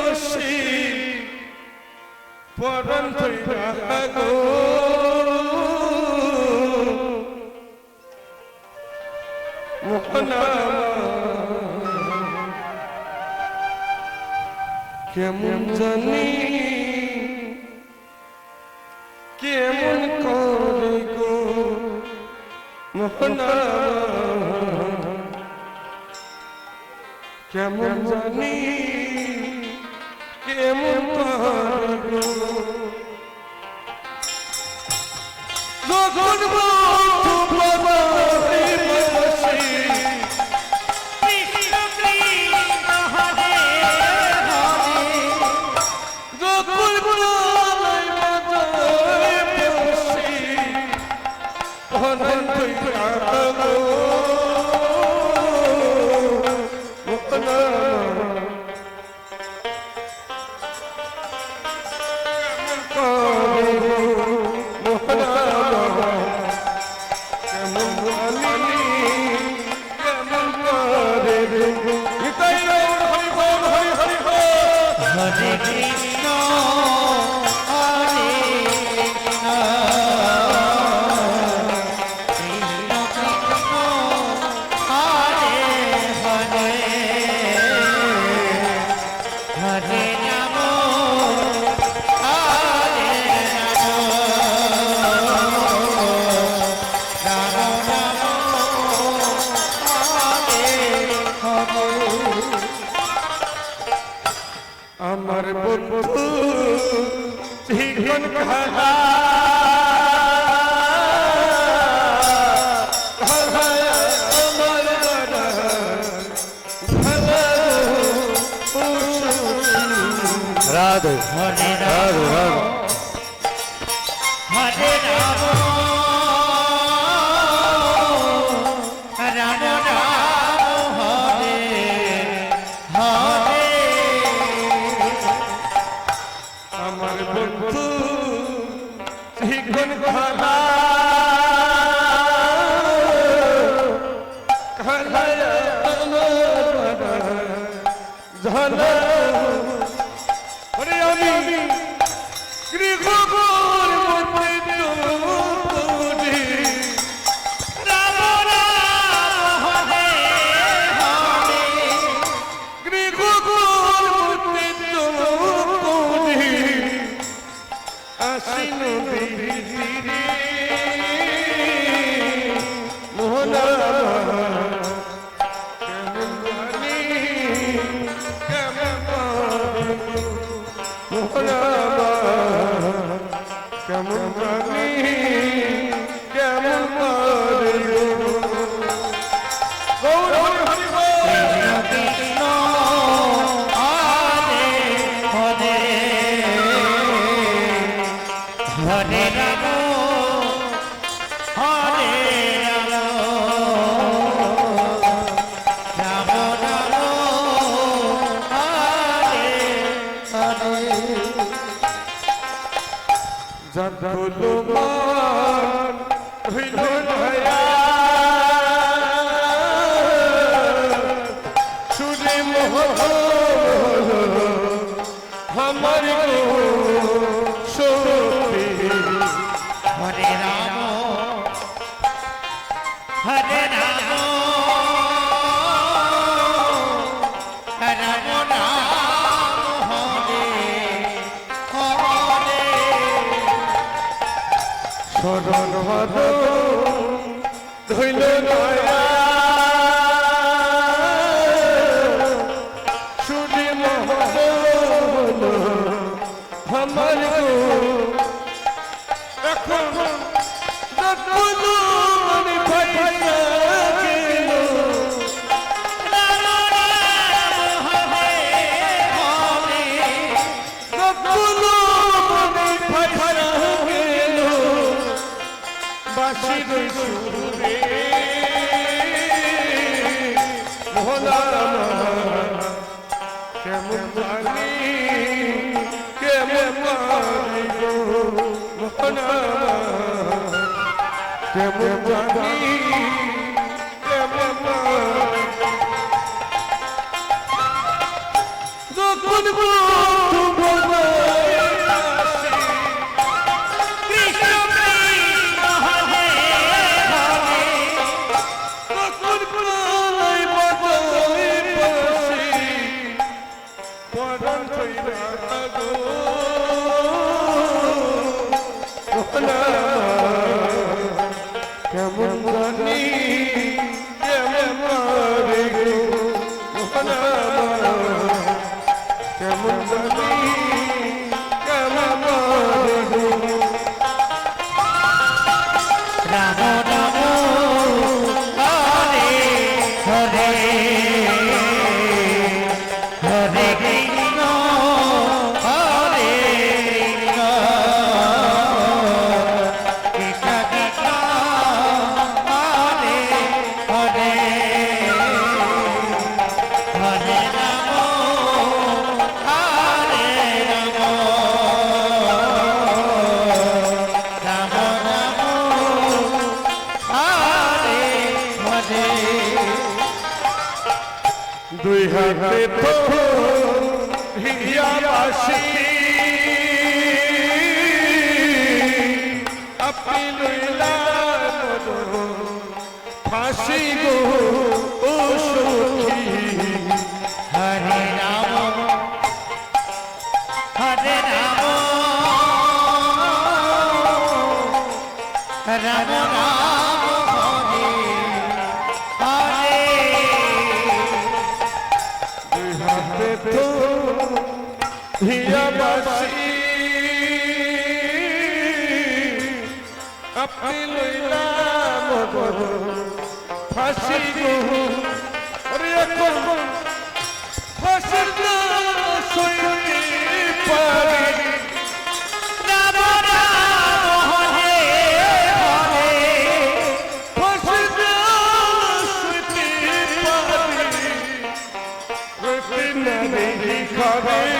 বাঁশি, গো। মোহনা কেমন জানি কেমন করে গো মোহনা কেমন জানি কেমন যখন আমার বন্ধু জীবন খালা আমার রাধে হরে রাম হরে রাম। আমার বন্ধু চিকন খালা। খালা ঝালা ধীরে মোহনা আমার হরে রাম। হরে রাম। রাম রাম হরে। হরে শরণ হদ ধইল নয়া শিব সুরে মোহনা কেমন জানি কেমন জানি গো মোহনা কেমন জানি কেমন যখন বলো দুই হাতে হিয়াবাসি। ফাঁসি গো ও সখী। ফাঁসি গো রে ফাঁসি না সইতে পারে Come on.